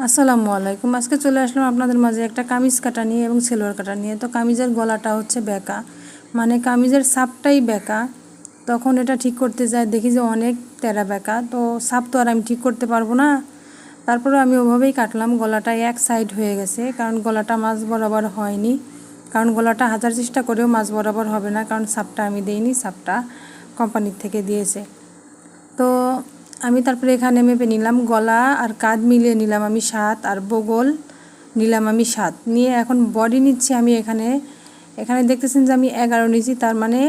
আসসালামু আলাইকুম। আজকে চলে আসলাম আপনাদের মাঝে একটা কামিজ কাটা নিয়ে এবং সেলোয়ার কাটা নিয়ে। তো কামিজের গলাটা হচ্ছে বেঁকা মানে কামিজের সাপটাই বেঁকা। তখন এটা ঠিক করতে যায়, দেখি যে অনেক তেরা বেঁকা। তো সাপ তো আর আমি ঠিক করতে পারব না। তারপরে আমি ওভাবেই কাটলাম, গলাটা এক সাইড হয়ে গেছে, কারণ গলাটা মাছ বরাবর হয়নি। কারণ গলাটা হাজার চেষ্টা করেও মাছ বরাবর হবে না, কারণ সাপটা আমি দেইনি, সাপটা কোম্পানির থেকে দিয়েছে। তো আমি তারপরে এখানে মেপে নিলাম, গলা আর কাঁধ মিলিয়ে নিলাম আমি সাত আর বগল নিলাম আমি সাত। নিয়ে এখন বডি নিচ্ছি আমি এখানে। এখানে দেখতেছেন যে আমি এগারো নিচ্ছি তার মানে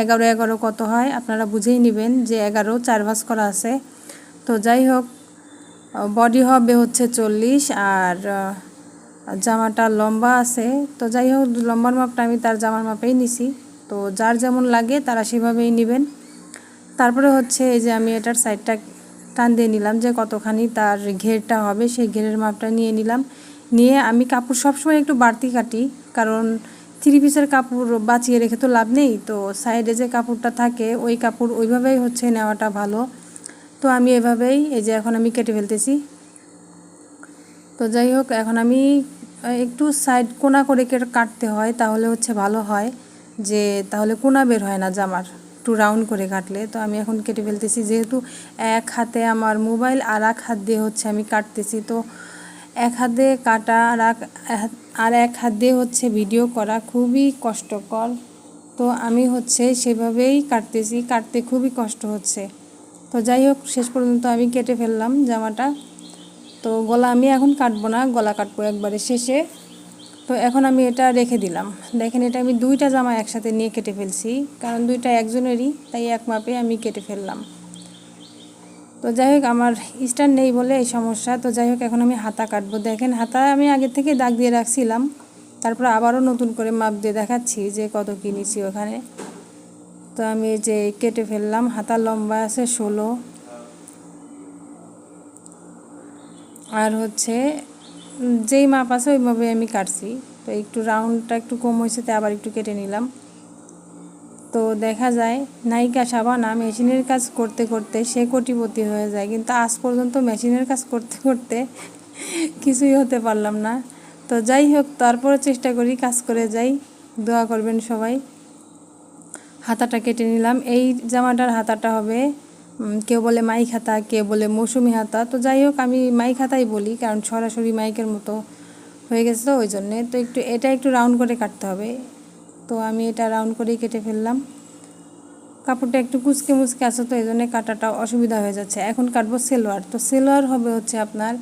এগারো এগারো কত হয়? আপনারা বুঝেই নেবেন যে এগারো চার ভাস করা আছে। তো যাই হোক বডি হবে হচ্ছে চল্লিশ আর জামাটা লম্বা আছে। তো যাই হোক, লম্বার মাপটা আমি তার জামার মাপেই নিছি। তো যার যেমন লাগে তারা সেভাবেই নেবেন। তারপরে হচ্ছে এই যে আমি এটার সাইডটা টান দিয়ে নিলাম যে কতখানি তার ঘেরটা হবে, সেই ঘেরের মাপটা নিয়ে নিলাম। নিয়ে আমি কাপড় সবসময় একটু বাড়তি কাটি, কারণ থ্রি পিসের কাপড় বাঁচিয়ে রেখে তো লাভ নেই। তো সাইডে যে কাপড়টা থাকে, ওই কাপড় ওইভাবেই হচ্ছে নেওয়াটা ভালো। তো আমি এভাবেই, এই যে এখন আমি কেটে ফেলতেছি। তো যাই হোক, এখন আমি একটু সাইড কোনা করে কাটতে হয়, তাহলে হচ্ছে ভালো হয়। যে তাহলে কোনা বের হয় না জামার। একটু রাউন্ড করে কাটলে। তো আমি এখন কেটে ফেলতেছি। যেহেতু এক হাতে আমার মোবাইল আর এক হাত দিয়ে হচ্ছে আমি কাটতেছি, তো এক হাতে কাটা আর এক আর এক হাত দিয়ে হচ্ছে ভিডিও করা খুবই কষ্টকর। তো আমি হচ্ছে সেভাবেই কাটতেছি। কাটতে খুবই কষ্ট হচ্ছে। তো যাই হোক, শেষ পর্যন্ত আমি কেটে ফেললাম জামাটা। তো গলা আমি এখন কাটবো না, গলা কাটবো একবারে শেষে। তো এখন আমি এটা রেখে দিলাম। দেখেন এটা আমি দুইটা জামা একসাথে নিয়ে কেটে ফেলছি, কারণ দুইটা একজনেরই, তাই এক মাপে আমি কেটে ফেললাম। তো যাই হোক, আমার স্ট্যান্ড নেই বলে এই সমস্যা। তো যাই হোক, এখন আমি হাতা কাটবো। দেখেন, হাতা আমি আগে থেকে দাগ দিয়ে রাখছিলাম, তারপর আবারও নতুন করে মাপ দিয়ে দেখাচ্ছি যে কত কিনেছি ওখানে। তো আমি যে কেটে ফেললাম, হাতা লম্বা আছে ষোলো। আর হচ্ছে যেই মাপ আছে ওইভাবে আমি কাটছি। তো একটু রাউন্ডটা একটু কম হয়েছে, তাই আবার একটু কেটে নিলাম। তো দেখা যায়, নায়িকা সাবানা মেশিনের কাজ করতে করতে সে কোটিপতি হয়ে যায়। কিন্তু আজ পর্যন্ত মেশিনের কাজ করতে করতে কিছুই হতে পারলাম না। তো যাই হোক তারপরে চেষ্টা করি, কাজ করে যাই। দোয়া করবেন সবাই। হাতাটা কেটে নিলাম। এই জামাটার হাতাটা হবে কেউ বলে মাইক হাতা, কেউ বলে মৌসুমি হাতা। তো যাই হোক, আমি মাইক হাতাই বলি, কারণ সরাসরি মাইকের মতো হয়ে গেছে তো ওই জন্যে তো একটু, এটা একটু রাউন্ড করে কাটতে হবে। তো আমি এটা রাউন্ড করেই কেটে ফেললাম। কাপড়টা একটু কুচকে মুচকে আছে তো এই জন্যে কাটাটা অসুবিধা হয়ে যাচ্ছে। এখন কাটবো সেলোয়ার। তো সেলোয়ার হবে হচ্ছে আপনার